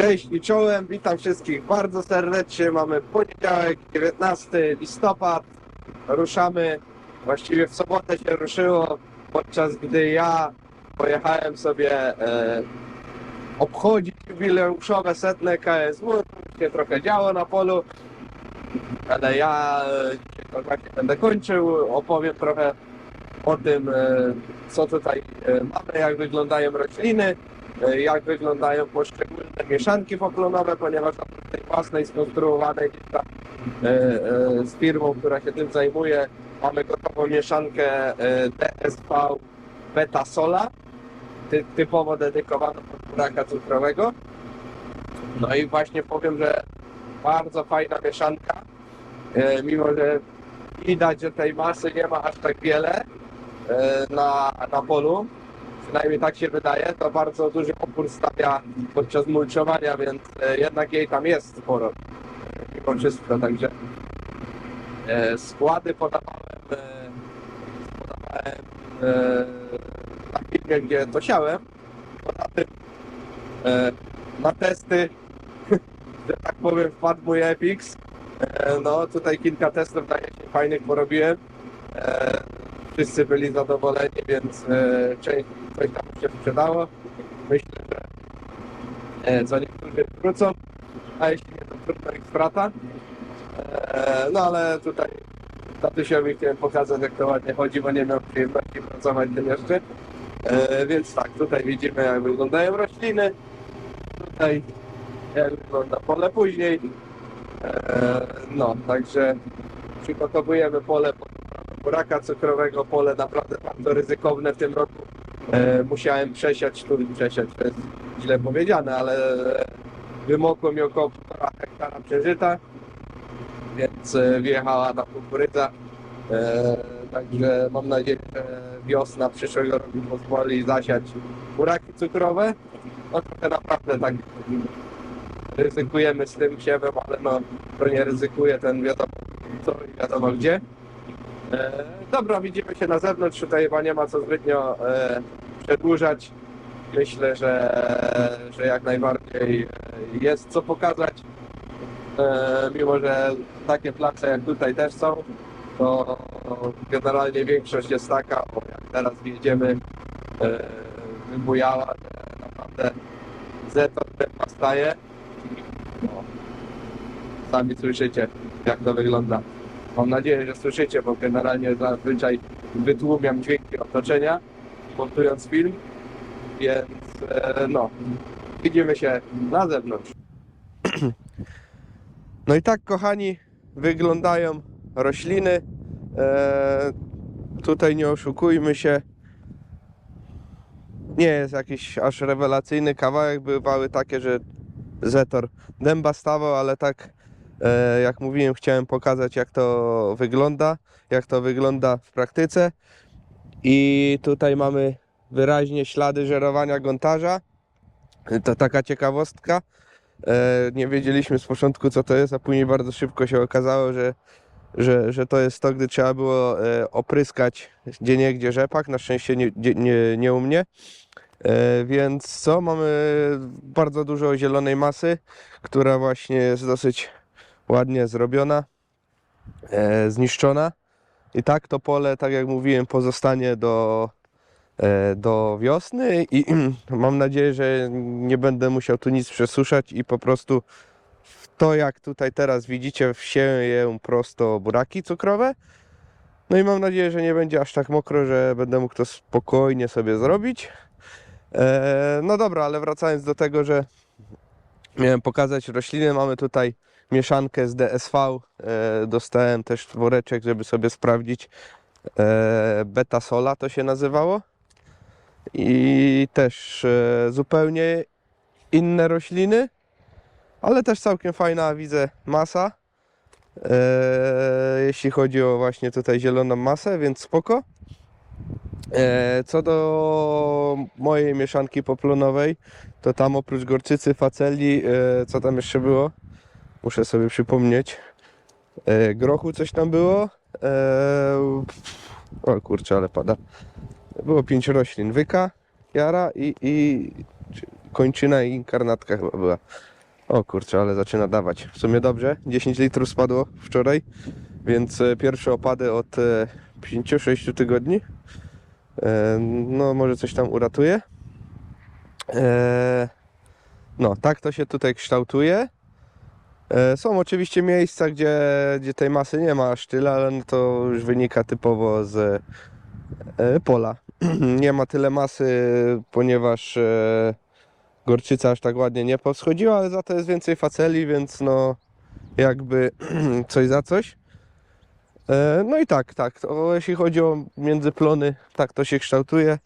Cześć i czołem, witam wszystkich bardzo serdecznie. Mamy poniedziałek, 19 listopad. Ruszamy, właściwie w sobotę się ruszyło, podczas gdy ja pojechałem sobie e, obchodzić jubileuszowe setne KSW. Się trochę działo na polu, ale ja e, dzisiaj to właśnie będę kończył. Opowiem trochę o tym, e, co tutaj e, mamy, jak wyglądają rośliny, e, jak wyglądają poszczególne mieszanki poplonowe, ponieważ oprócz tej własnej skonstruowanej e, e, z firmą, która się tym zajmuje, mamy gotową mieszankę e, DSV Beta Sola, ty, typowo dedykowaną pod buraka cukrowego. No i właśnie powiem, że bardzo fajna mieszanka, e, mimo że widać, że tej masy nie ma aż tak wiele e, na, na polu, przynajmniej tak się wydaje, to bardzo duży opór stawia podczas mulczowania, więc e, jednak jej tam jest sporo, mimo wszystko, także e, składy podawałem, e, podawałem na filmie, gdzie to na testy, że tak powiem, wpadł mój Epix, no tutaj kilka testów na fajnych porobiłem, wszyscy byli zadowoleni, więc e, część coś tam się sprzedało. Myślę, że e, co niektórzy wrócą, a jeśli nie, to trudno ich. E, no ale tutaj tatusiowi chciałem pokazać, jak to ładnie chodzi, bo nie miał przyjemności pracować tym jeszcze. E, więc tak, tutaj widzimy, jak wyglądają rośliny. Tutaj jak wygląda pole później. No, także przygotowujemy pole pod buraka cukrowego, pole naprawdę bardzo ryzykowne w tym roku. E, musiałem przesiać, tu przesiać, to jest źle powiedziane, ale wymokło mi około 1,5 hektara przeżyta, więc e, wjechała na kukurydza. E, także mam nadzieję, że wiosna przyszłego roku pozwoli zasiać buraki cukrowe. No trochę naprawdę tak ryzykujemy z tym siewem, ale no to nie ryzykuje ten wiadomo co i wiadomo gdzie. E, dobra, widzimy się na zewnątrz, tutaj chyba nie ma co zbytnio e, przedłużać. Myślę, że, że jak najbardziej e, jest co pokazać. Mimo, że takie place jak tutaj też są, to generalnie większość jest taka, bo jak teraz jedziemy, e, wybujała, że naprawdę zetor tempa staje. No, sami słyszycie, jak to wygląda. Mam nadzieję, że słyszycie, bo generalnie zazwyczaj wytłumiam dźwięki otoczenia, montując film, więc e, no, widzimy się na zewnątrz. No i tak, kochani, wyglądają rośliny. E, tutaj nie oszukujmy się. Nie jest jakiś aż rewelacyjny kawałek. Bywały takie, że Zetor dęba stawał, ale tak jak mówiłem, chciałem pokazać jak to wygląda, jak to wygląda w praktyce. I tutaj mamy wyraźnie ślady żerowania gontarza. To taka ciekawostka. E, nie wiedzieliśmy z początku co to jest, a później bardzo szybko się okazało, że, że, że to jest to, gdy trzeba było e, opryskać gdzie rzepak. Na szczęście nie, nie, nie, nie u mnie. E, Więc co? Mamy bardzo dużo zielonej masy, która właśnie jest dosyć ładnie zrobiona, e, zniszczona. I tak to pole, tak jak mówiłem, pozostanie do, e, do wiosny i mam nadzieję, że nie będę musiał tu nic przesuszać i po prostu w to jak tutaj teraz widzicie wsieję prosto buraki cukrowe. No i mam nadzieję, że nie będzie aż tak mokro, że będę mógł to spokojnie sobie zrobić. E, no dobra, ale wracając do tego, że miałem pokazać rośliny, mamy tutaj mieszankę z DSV. E, dostałem też woreczek, żeby sobie sprawdzić. E, beta sola to się nazywało. I też e, zupełnie inne rośliny, ale też całkiem fajna, widzę, masa. Jeśli chodzi o właśnie tutaj zieloną masę, więc spoko. Co do mojej mieszanki poplonowej, to tam oprócz gorczycy, faceli, co tam jeszcze było? Muszę sobie przypomnieć. E, Grochu coś tam było. E, O kurczę, ale pada. Było pięć roślin. Wyka, jara i, i czy kończyna i inkarnatka chyba była. O kurczę, ale zaczyna dawać. W sumie dobrze. 10 litrów spadło wczoraj, więc e, pierwsze opady od e, 5-6 tygodni. E, no może coś tam uratuje. E, no, tak to się tutaj kształtuje. E, Są oczywiście miejsca, gdzie, gdzie tej masy nie ma aż tyle, ale no to już wynika typowo z e, pola. Nie ma tyle masy, ponieważ e, gorczyca aż tak ładnie nie powschodziła, ale za to jest więcej faceli, więc no jakby coś za coś. No i tak, tak. To jeśli chodzi o międzyplony, tak to się kształtuje.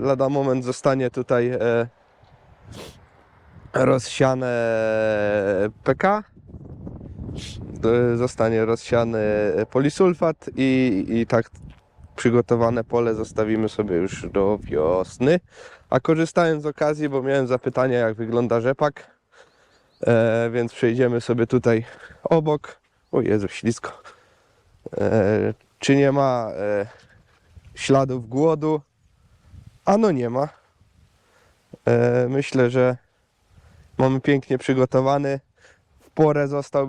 Lada moment zostanie tutaj rozsiane PK. Zostanie rozsiany polisulfat i, i tak przygotowane pole zostawimy sobie już do wiosny. A korzystając z okazji, bo miałem zapytania jak wygląda rzepak, e, więc przejdziemy sobie tutaj obok. O Jezu, ślisko. E, czy nie ma e, śladów głodu? Ano nie ma. E, myślę, że mamy pięknie przygotowany. W porę został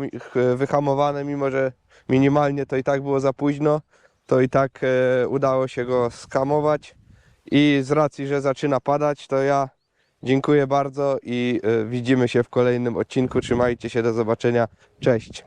wyhamowany, mimo że minimalnie to i tak było za późno. To i tak e, udało się go skamować. I z racji, że zaczyna padać, to ja dziękuję bardzo i e, widzimy się w kolejnym odcinku. Trzymajcie się, do zobaczenia. Cześć.